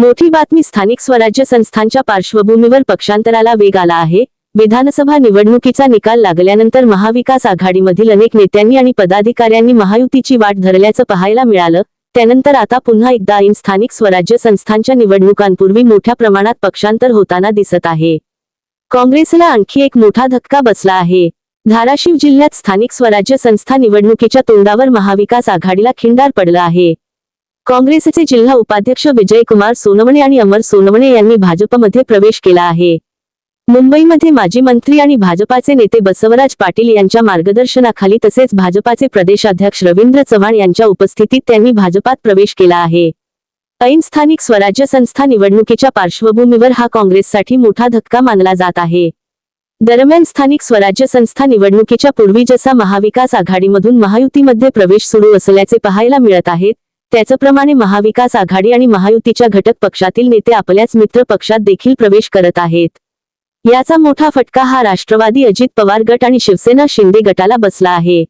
मोठी बातमी स्थानिक स्वराज्य संस्थांच्या पार्श्वभूमीवर पक्षांतराला वेग आला आहे. विधानसभा निवडणुकीचा निकाल लागल्यानंतर महाविकास आघाडीमधील अनेक नेत्यांनी आणि पदाधिकाऱ्यांनी महायुतीची वाट धरल्याचं पाहायला मिळालं. त्यानंतर आता पुन्हा एकदा ऐन स्थानिक स्वराज्य संस्थांच्या निवडणुकांपूर्वी मोठ्या प्रमाणात पक्षांतर होताना दिसत आहे. काँग्रेसला आणखी एक मोठा धक्का बसला आहे. धाराशिव जिल्ह्यात स्थानिक स्वराज्य संस्था निवडणुकीच्या तोंडावर महाविकास आघाडीला खिंडार पडलं आहे. काँग्रेसचे जिल्हा उपाध्यक्ष विजयकुमार सोनवणे आणि अमर सोनवणे यांनी भाजपमध्ये प्रवेश केला आहे. मुंबईमध्ये माजी मंत्री आणि भाजपाचे नेते बसवराज पाटील यांच्या मार्गदर्शनाखाली तसेच भाजपाचे प्रदेशाध्यक्ष रवींद्र चव्हाण यांच्या उपस्थितीत त्यांनी भाजपात प्रवेश केला आहे. ऐन स्थानिक स्वराज्य संस्था निवडणुकीच्या पार्श्वभूमीवर हा काँग्रेससाठी मोठा धक्का मानला जात आहे. दरम्यान स्थानिक स्वराज्य संस्था निवडणुकीच्या पूर्वी जसा महाविकास आघाडीमधून महायुतीमध्ये प्रवेश सुरू असल्याचे पाहायला मिळत आहेत त्याचप्रमाणे महाविकास आघाडी आणि महायुतीच्या घटक पक्षातील नेते आपल्याच मित्र पक्षात देखील प्रवेश करत आहेत. याचा मोठा फटका हा राष्ट्रवादी अजित पवार गट आणि शिवसेना शिंदे गटाला बसला आहे.